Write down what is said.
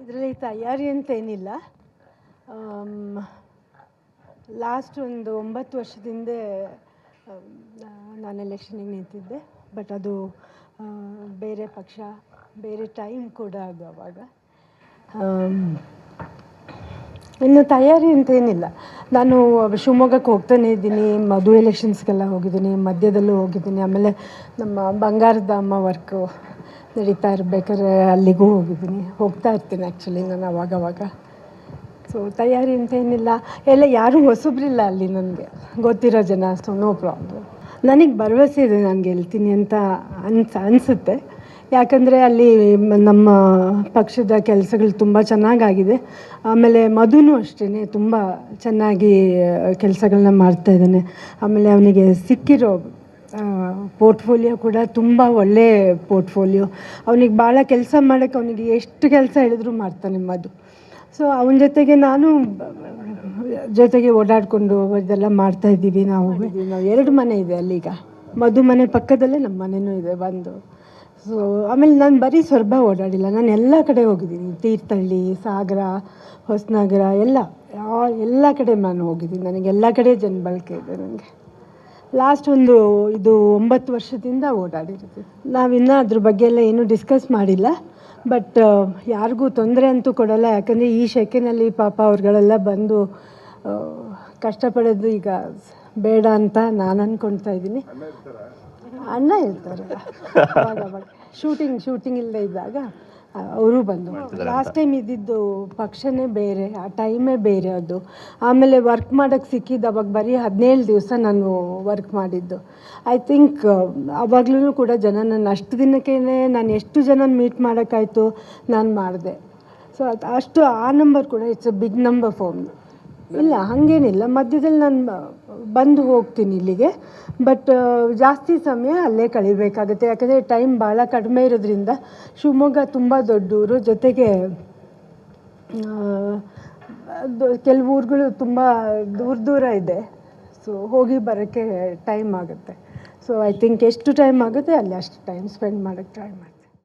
ಇದರಲ್ಲಿ ತಯಾರಿ ಅಂತ ಏನಿಲ್ಲ. ಲಾಸ್ಟ್ ಒಂದು ಒಂಬತ್ತು ವರ್ಷದಿಂದ ನಾನು ಎಲೆಕ್ಷನಿಗೆ ನಿಂತಿದ್ದೆ. ಬಟ್ ಅದು ಬೇರೆ ಪಕ್ಷ, ಬೇರೆ ಟೈಮ್ ಕೂಡ ಅದು ಅವಾಗ. ಇನ್ನು ತಯಾರಿ ಅಂತ ಏನಿಲ್ಲ. ನಾನು ಶಿವಮೊಗ್ಗಕ್ಕೆ ಹೋಗ್ತಾನೆ ಇದ್ದೀನಿ ಮದುವೆ ಎಲೆಕ್ಷನ್ಸ್ಗೆಲ್ಲ ಹೋಗಿದ್ದೀನಿ, ಮಧ್ಯದಲ್ಲೂ ಹೋಗಿದ್ದೀನಿ. ಆಮೇಲೆ ನಮ್ಮ ಬಂಗಾರದ ಅಮ್ಮ ವರ್ಕು ನಡೀತಾ ಇರ್ಬೇಕಾದ್ರೆ ಅಲ್ಲಿಗೂ ಹೋಗಿದ್ದೀನಿ. ಹೋಗ್ತಾ ಇರ್ತೀನಿ ಆ್ಯಕ್ಚುಲಿ ನಾನು ಅವಾಗವಾಗ ಸೊ ತಯಾರಿ ಅಂತ ಏನಿಲ್ಲ. ಎಲ್ಲ ಯಾರೂ ಹೊಸಬ್ರಿಲ್ಲ ಅಲ್ಲಿ ನನಗೆ. ಗೊತ್ತಿರೋ ಜನ ಸೊ ನೋ ಪ್ರಾಬ್ಲಮ್ ನನಗೆ ಭರವಸೆ ಇದೆ ನಾನು ಗೆಲ್ತೀನಿ ಅಂತ ಅನ್ಸ್, ಅನಿಸುತ್ತೆ. ಯಾಕಂದರೆ ಅಲ್ಲಿ ನಮ್ಮ ಪಕ್ಷದ ಕೆಲಸಗಳು ತುಂಬ ಚೆನ್ನಾಗಾಗಿದೆ. ಆಮೇಲೆ ಮಧುನೂ ಅಷ್ಟೇ ತುಂಬ ಚೆನ್ನಾಗಿ ಕೆಲಸಗಳನ್ನ ಮಾಡ್ತಾ ಇದ್ದಾನೆ. ಆಮೇಲೆ ಅವನಿಗೆ ಸಿಕ್ಕಿರೋ ಪೋರ್ಟ್ಫೋಲಿಯೋ ಕೂಡ ತುಂಬ ಒಳ್ಳೆ ಪೋರ್ಟ್ಫೋಲಿಯೋ. ಅವನಿಗೆ ಭಾಳ ಕೆಲಸ ಮಾಡೋಕ್ಕೆ ಅವನಿಗೆ ಎಷ್ಟು ಕೆಲಸ ಹೇಳಿದ್ರು ಮಾಡ್ತಾನೆ ಮದು ಸೊ ಅವನ ಜೊತೆಗೆ ನಾನು ಜೊತೆಗೆ ಓಡಾಡಿಕೊಂಡು ಇದೆಲ್ಲ ಮಾಡ್ತಾ ಇದ್ದೀವಿ ನಾವು. ನಾವು. ಎರಡು ಮನೆ ಇದೆ ಅಲ್ಲಿಗ ಮಧು ಮನೆ ಪಕ್ಕದಲ್ಲೇ ನಮ್ಮ ಮನೆಯೂ ಇದೆ ಬಂದು. ಸೊ ಆಮೇಲೆ ನಾನು ಬರೀ ಸೊರಬ ಓಡಾಡಿಲ್ಲ. ನಾನು ಎಲ್ಲ ಕಡೆ ಹೋಗಿದ್ದೀನಿ. ತೀರ್ಥಹಳ್ಳಿ ಸಾಗರ ಹೊಸನಗರ ಎಲ್ಲ. ಎಲ್ಲ ಕಡೆ ನಾನು ಹೋಗಿದ್ದೀನಿ. ನನಗೆ ಎಲ್ಲ ಕಡೆ ಜನಬಳಕೆ ಇದೆ ನನಗೆ ಲಾಸ್ಟ್ ಒಂದು ಇದು ಒಂಬತ್ತು ವರ್ಷದಿಂದ ಓಡಾಡಿರ್ತೀವಿ ನಾವಿನ್ನೂ ಅದ್ರ ಬಗ್ಗೆ ಎಲ್ಲ ಏನೂ ಡಿಸ್ಕಸ್ ಮಾಡಿಲ್ಲ. ಬಟ್ ಯಾರಿಗೂ ತೊಂದರೆ ಅಂತೂ ಕೊಡಲ್ಲ. ಯಾಕಂದರೆ ಈ ಶೆಕೆನಲ್ಲಿ ಪಾಪ ಅವ್ರುಗಳೆಲ್ಲ ಬಂದು ಕಷ್ಟಪಡೋದು ಈಗ ಬೇಡ ಅಂತ ನಾನು ಅಂದ್ಕೊಳ್ತಾ ಇದ್ದೀನಿ. ಅಣ್ಣ ಇರ್ತಾರೆ ಶೂಟಿಂಗ್ ಶೂಟಿಂಗ್ ಇಲ್ಲದೆ ಇದ್ದಾಗ. ಅವರು ಬಂದು ಲಾಸ್ಟ್ ಟೈಮ್ ಇದ್ದಿದ್ದು ಪಕ್ಷನೇ ಬೇರೆ ಆ ಟೈಮೇ ಬೇರೆ ಅದು. ಆಮೇಲೆ ವರ್ಕ್ ಮಾಡೋಕ್ಕೆ ಸಿಕ್ಕಿದ್ದು ಅವಾಗ ಬರೀ ಹದಿನೇಳು ದಿವಸ ನಾನು ವರ್ಕ್ ಮಾಡಿದ್ದು. ಐ ಥಿಂಕ್ ಅವಾಗ್ಲೂ ಕೂಡ ಜನ ನನ್ನ ಅಷ್ಟು ದಿನಕ್ಕೇ ನಾನು ಎಷ್ಟು ಜನ ಮೀಟ್ ಮಾಡೋಕ್ಕಾಯ್ತು ನಾನು ಮಾಡಿದೆ. ಸೊ ಅದು ಅಷ್ಟು ಆ ನಂಬರ್ ಕೂಡ it's a big number for me ಇಲ್ಲ ಹಾಗೇನಿಲ್ಲ. ಮಧ್ಯದಲ್ಲಿ ನಾನು ಬಂದು ಹೋಗ್ತೀನಿ ಇಲ್ಲಿಗೆ. ಬಟ್ ಜಾಸ್ತಿ ಸಮಯ ಅಲ್ಲೇ ಕಳಿಬೇಕಾಗುತ್ತೆ. ಯಾಕಂದರೆ ಟೈಮ್ ಭಾಳ ಕಡಿಮೆ ಇರೋದ್ರಿಂದ ಶಿವಮೊಗ್ಗ ತುಂಬ ದೊಡ್ಡ ಊರು. ಜೊತೆಗೆ ಕೆಲವು ಊರುಗಳು ತುಂಬ ದೂರ ದೂರ ಇದೆ. ಸೊ ಹೋಗಿ ಬರೋಕ್ಕೆ ಟೈಮ್ ಆಗುತ್ತೆ. ಸೊ ಐ ಥಿಂಕ್ ಎಷ್ಟು ಟೈಮ್ ಆಗುತ್ತೆ, ಅಲ್ಲಿ ಅಷ್ಟು ಟೈಮ್ ಸ್ಪೆಂಡ್ ಮಾಡೋಕ್ಕೆ ಟ್ರೈ ಮಾಡ್ತೀನಿ.